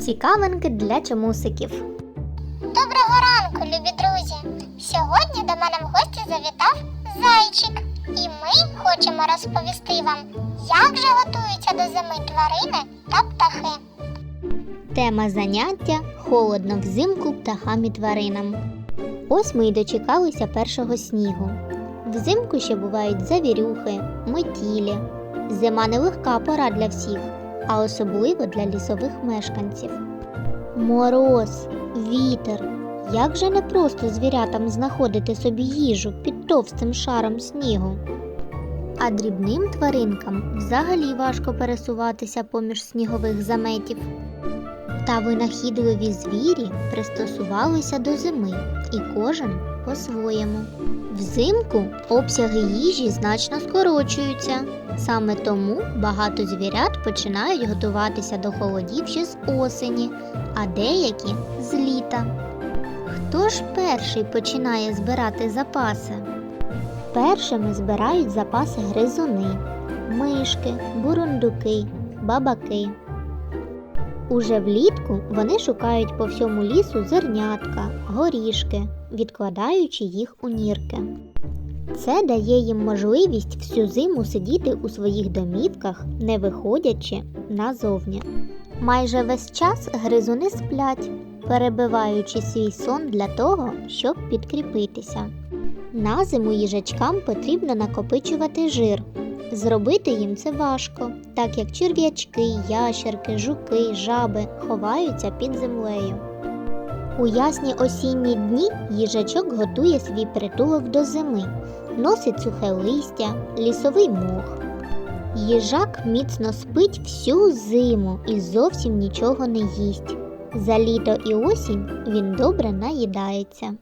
Цікавинки для чомусиків. Доброго ранку, любі друзі! Сьогодні до мене в гості завітав зайчик, і ми хочемо розповісти вам, як же готуються до зими тварини та птахи. Тема заняття холодно взимку птахам і тваринам. Ось ми й дочекалися першого снігу. Взимку ще бувають завірюхи, метілі. Зима нелегка пора для всіх, а особливо для лісових мешканців. Мороз, вітер. Як же не просто звірятам знаходити собі їжу під товстим шаром снігу. А дрібним тваринкам взагалі важко пересуватися поміж снігових заметів. Та винахідливі звірі пристосувалися до зими, і кожен по-своєму. Взимку обсяги їжі значно скорочуються. Саме тому багато звірят починають готуватися до холодів ще з осені, а деякі з літа. Хто ж перший починає збирати запаси? Першими збирають запаси гризуни, мишки, бурундуки, бабаки. Уже влітку вони шукають по всьому лісу зернятка, горішки, відкладаючи їх у нірки. Це дає їм можливість всю зиму сидіти у своїх домівках, не виходячи назовні. Майже весь час гризуни сплять, перебиваючи свій сон для того, щоб підкріпитися. На зиму їжачкам потрібно накопичувати жир, Зробити їм це важко, так як черв'ячки, ящерки, жуки, жаби ховаються під землею. У ясні осінні дні їжачок готує свій притулок до зими, носить сухе листя, лісовий мох. Їжак міцно спить всю зиму і зовсім нічого не їсть. За літо і осінь він добре наїдається.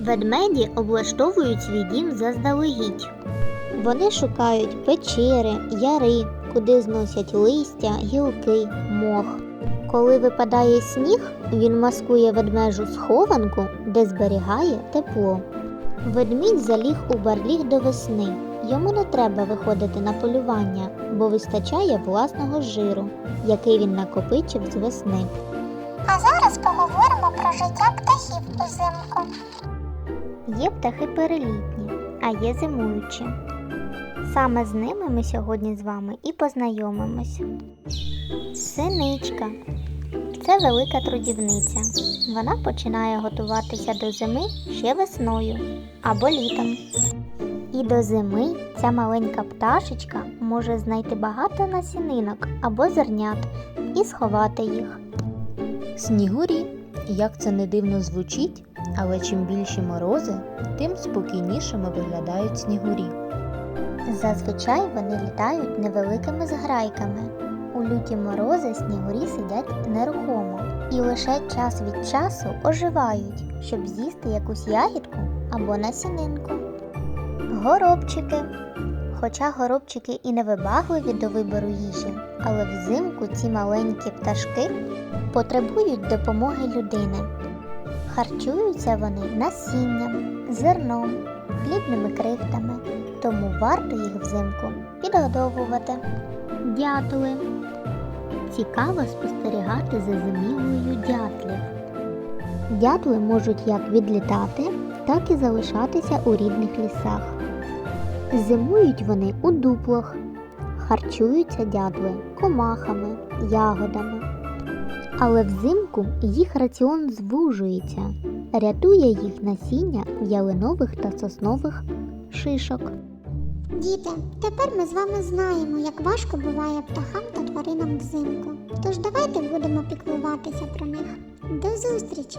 Ведмеді облаштовують свій дім заздалегідь. Вони шукають печери, яри, куди зносять листя, гілки, мох. Коли випадає сніг, він маскує ведмежу схованку, де зберігає тепло. Ведмідь заліг у барліг до весни. Йому не треба виходити на полювання, бо вистачає власного жиру, який він накопичив з весни. А зараз поговоримо про життя птахів узимку. Є птахи перелітні, а є зимуючі. Саме з ними ми сьогодні з вами і познайомимося. Синичка це велика трудівниця. Вона починає готуватися до зими ще весною або літом. І до зими ця маленька пташечка може знайти багато насінинок або зернят і сховати їх. Снігурі, як це не дивно звучить, але чим більші морози, тим спокійнішими виглядають снігурі. Зазвичай вони літають невеликими зграйками. У люті морози снігурі сидять нерухомо і лише час від часу оживають, щоб з'їсти якусь ягідку або насінинку. Горобчики. Хоча горобчики і не вибагливі до вибору їжі, але взимку ці маленькі пташки потребують допомоги людини. Харчуються вони насінням, зерном, хлібними крихтами, тому варто їх взимку підгодовувати. Дятли. Цікаво спостерігати за зимівлею дятлів. Дятли можуть як відлітати, так і залишатися у рідних лісах. Зимують вони у дуплах, харчуються дятли комахами, ягодами. Але взимку їх раціон звужується, рятує їх насіння ялинових та соснових шишок. Діти, тепер ми з вами знаємо, як важко буває птахам та тваринам взимку. Тож давайте будемо піклуватися про них. До зустрічі!